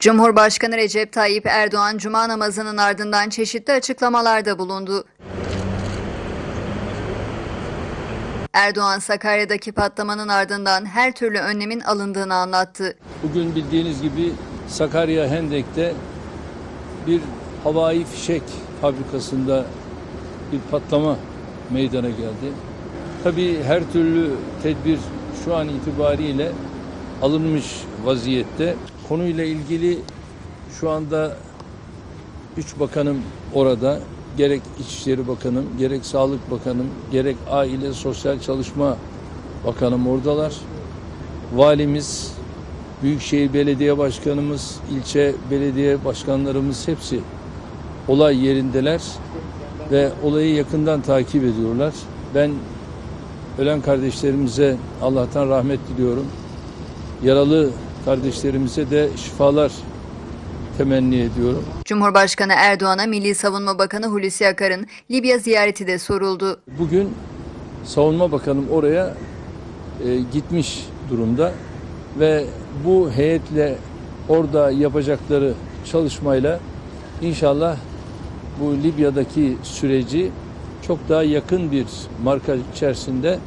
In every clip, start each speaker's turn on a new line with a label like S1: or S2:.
S1: Cumhurbaşkanı Recep Tayyip Erdoğan cuma namazının ardından çeşitli açıklamalarda bulundu. Erdoğan Sakarya'daki patlamanın ardından her türlü önlemin alındığını anlattı.
S2: Bugün bildiğiniz gibi Sakarya Hendek'te bir havai fişek fabrikasında bir patlama meydana geldi. Tabii her türlü tedbir şu an itibariyle alınmış vaziyette. Konuyla ilgili şu anda üç bakanım orada. Gerek İçişleri Bakanım, gerek Sağlık Bakanım, gerek Aile Sosyal Çalışma Bakanım oradalar. Valimiz, Büyükşehir Belediye Başkanımız, ilçe belediye başkanlarımız hepsi olay yerindeler ve olayı yakından takip ediyorlar. Ben ölen kardeşlerimize Allah'tan rahmet diliyorum. Yaralı kardeşlerimize de şifalar temenni ediyorum.
S1: Cumhurbaşkanı Erdoğan'a Milli Savunma Bakanı Hulusi Akar'ın Libya ziyareti de soruldu.
S2: Bugün Savunma Bakanım oraya e, gitmiş durumda ve bu heyetle orada yapacakları çalışmayla inşallah bu Libya'daki süreci çok daha yakın bir marka içerisinde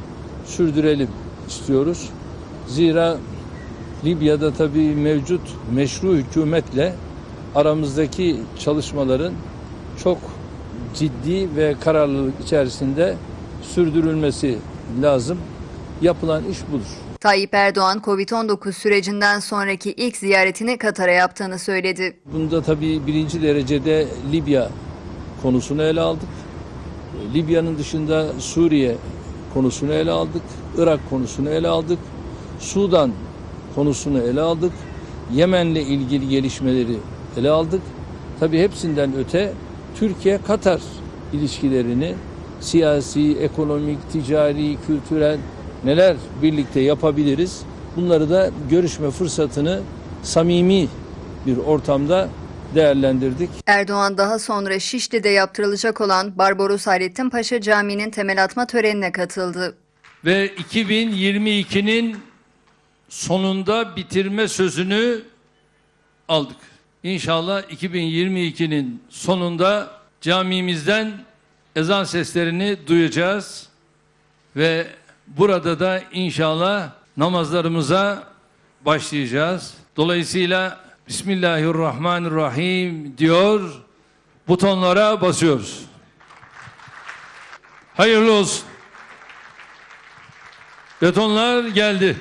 S2: sürdürelim istiyoruz. Zira Libya'da tabii mevcut meşru hükümetle aramızdaki çalışmaların çok ciddi ve kararlılık içerisinde sürdürülmesi lazım. Yapılan iş budur.
S1: Tayyip Erdoğan, Covid-19 sürecinden sonraki ilk ziyaretini Katar'a yaptığını söyledi.
S2: Bunda tabii birinci derecede Libya konusunu ele aldık. Libya'nın dışında Suriye konusunu ele aldık. Irak konusunu ele aldık. Sudan konusunu ele aldık. Yemen'le ilgili gelişmeleri ele aldık. Tabii hepsinden öte Türkiye-Katar ilişkilerini siyasi, ekonomik, ticari, kültürel neler birlikte yapabiliriz? Bunları da görüşme fırsatını samimi bir ortamda değerlendirdik.
S1: Erdoğan daha sonra Şişli'de yaptırılacak olan Barbaros Hayrettin Paşa Camii'nin temel atma törenine katıldı.
S2: Ve 2022'nin sonunda bitirme sözünü aldık. İnşallah 2022'nin sonunda camimizden ezan seslerini duyacağız ve burada da inşallah namazlarımıza başlayacağız. Dolayısıyla Bismillahirrahmanirrahim diyor butonlara basıyoruz. Hayırlı olsun. Betonlar geldi.